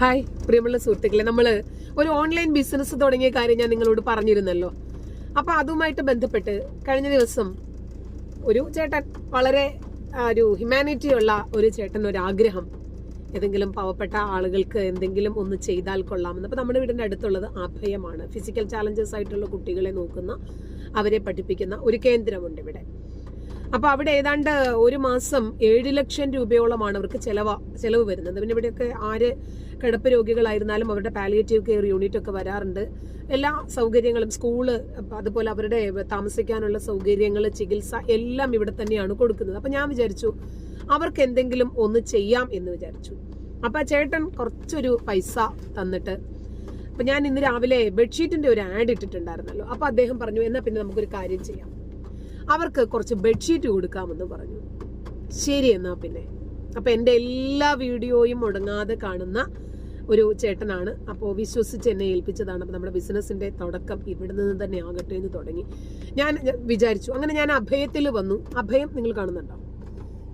Hi പ്രിയമുള്ള സുഹൃത്തുക്കളെ. നമ്മൾ ഒരു ഓൺലൈൻ ബിസിനസ് തുടങ്ങിയ കാര്യം ഞാൻ നിങ്ങളോട് പറഞ്ഞിരുന്നല്ലോ. അപ്പോൾ അതുമായിട്ട് ബന്ധപ്പെട്ട് കഴിഞ്ഞ ദിവസം ഒരു ചേട്ടൻ വളരെ ഒരു ഹ്യൂമാനിറ്റി ഉള്ള ഒരു ചേട്ടൻ ഒരു ആഗ്രഹം ഏതെങ്കിലും പാവപ്പെട്ട ആളുകൾക്ക് എന്തെങ്കിലും ഒന്ന് ചെയ്താൽ കൊള്ളാമെന്ന്. അപ്പോൾ നമ്മുടെ വീടിന്റെ അടുത്തുള്ളത് അഭയമാണ് ഫിസിക്കൽ ചാലഞ്ചസ് ആയിട്ടുള്ള കുട്ടികളെ നോക്കുന്ന അവരെ പഠിപ്പിക്കുന്ന ഒരു കേന്ദ്രമുണ്ട് ഇവിടെ. അപ്പൊ അവിടെ ഏതാണ്ട് ഒരു മാസം ഏഴ് ലക്ഷം രൂപയോളമാണ് അവർക്ക് ചെലവ ചെലവ് വരുന്നത്. പിന്നെ ഇവിടെയൊക്കെ ആര് കിടപ്പ് രോഗികളായിരുന്നാലും അവരുടെ പാലിയേറ്റീവ് കെയർ യൂണിറ്റ് ഒക്കെ വരാറുണ്ട്. എല്ലാ സൗകര്യങ്ങളും സ്കൂൾ അതുപോലെ അവരുടെ താമസിക്കാനുള്ള സൗകര്യങ്ങൾ ചികിത്സ എല്ലാം ഇവിടെ തന്നെയാണ് കൊടുക്കുന്നത്. അപ്പൊ ഞാൻ വിചാരിച്ചു അവർക്ക് എന്തെങ്കിലും ഒന്ന് ചെയ്യാം എന്ന് വിചാരിച്ചു. അപ്പൊ ചേട്ടൻ കുറച്ചൊരു പൈസ തന്നിട്ട് അപ്പൊ ഞാൻ ഇന്ന് രാവിലെ ബെഡ്ഷീറ്റിന്റെ ഒരു ആഡ് ഇട്ടിട്ടുണ്ടായിരുന്നല്ലോ. അപ്പൊ അദ്ദേഹം പറഞ്ഞു എന്നാ പിന്നെ നമുക്കൊരു കാര്യം ചെയ്യാം. അവർക്ക് കുറച്ച് ബെഡ്ഷീറ്റ് കൊടുക്കാമെന്ന് പറഞ്ഞു. ശരി എന്നാ പിന്നെ. അപ്പോൾ എന്റെ എല്ലാ വീഡിയോയും മുടങ്ങാതെ കാണുന്ന ഒരു ചേട്ടനാണ്. അപ്പോൾ വിശ്വസിച്ച് എന്നെ ഏൽപ്പിച്ചതാണ്. അപ്പോൾ നമ്മുടെ ബിസിനസ്സിന്റെ തുടക്കം ഇവിടെ നിന്ന് തന്നെ ആകട്ടെ എന്ന് തുടങ്ങി. ഞാൻ വിചാരിച്ചു. അങ്ങനെ ഞാൻ അഭയത്തിൽ വന്നു. അഭയം നിങ്ങൾ കാണുന്നുണ്ടോ?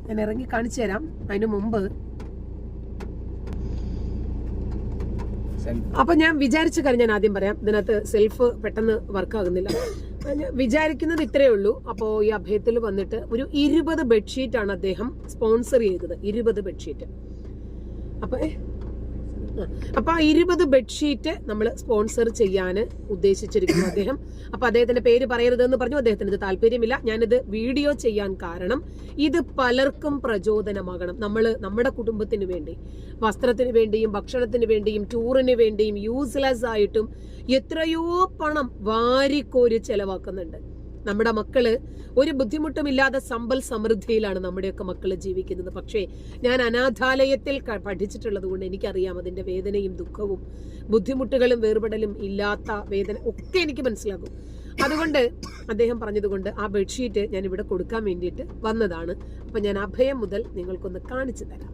ഞാൻ ഇറങ്ങി കാണിച്ചു തരാം. അതിന് മുമ്പ്. അപ്പൊ ഞാൻ വിചാരിച്ച കാര്യം ഞാൻ ആദ്യം പറയാം. ഇതിനകത്ത് സെൽഫ് പെട്ടെന്ന് വർക്ക് ആകുന്നില്ല. ഞാൻ വിചാരിക്കുന്നത് ഇത്രയേ ഉള്ളൂ. അപ്പോൾ ഈ അഭയത്തിൽ വന്നിട്ട് ഒരു ഇരുപത് ബെഡ്ഷീറ്റ് ആണ് അദ്ദേഹം സ്പോൺസർ ചെയ്തത്. ഇരുപത് ബെഡ്ഷീറ്റ് അപ്പൊ ഏ, ആ. ഇരുപത് ബെഡ്ഷീറ്റ് നമ്മൾ സ്പോൺസർ ചെയ്യാൻ ഉദ്ദേശിച്ചിരിക്കുന്നു അദ്ദേഹം. അപ്പൊ അദ്ദേഹത്തിന്റെ പേര് പറയരുതെന്ന് പറഞ്ഞു. അദ്ദേഹത്തിന് ഇത് താല്പര്യമില്ല. ഞാനിത് വീഡിയോ ചെയ്യാൻ കാരണം ഇത് പലർക്കും പ്രചോദനമാകണം. നമ്മൾ നമ്മുടെ കുടുംബത്തിന് വേണ്ടി വസ്ത്രത്തിന് വേണ്ടിയും ഭക്ഷണത്തിന് വേണ്ടിയും ടൂറിന് വേണ്ടിയും യൂസ്ലെസ് ആയിട്ടും എത്രയോ പണം വാരിക്കോരി ചെലവാക്കുന്നുണ്ട്. നമ്മുടെ മക്കൾ ഒരു ബുദ്ധിമുട്ടുമില്ലാതെ സമ്പൽ സമൃദ്ധിയിലാണ് നമ്മുടെയൊക്കെ മക്കൾ ജീവിക്കുന്നത്. പക്ഷേ ഞാൻ അനാഥാലയത്തിൽ പഠിച്ചിട്ടുള്ളത് കൊണ്ട് എനിക്കറിയാം അതിന്റെ വേദനയും ദുഃഖവും ബുദ്ധിമുട്ടുകളും വേർപെടലും ഇല്ലാത്ത വേദന ഒക്കെ എനിക്ക് മനസ്സിലാകും. അതുകൊണ്ട് അദ്ദേഹം പറഞ്ഞതുകൊണ്ട് ആ ബെഡ്ഷീറ്റ് ഞാൻ ഇവിടെ കൊടുക്കാൻ വേണ്ടിയിട്ട് വന്നതാണ്. അപ്പം ഞാൻ അഭയം മുതൽ നിങ്ങൾക്കൊന്ന് കാണിച്ചു തരാം.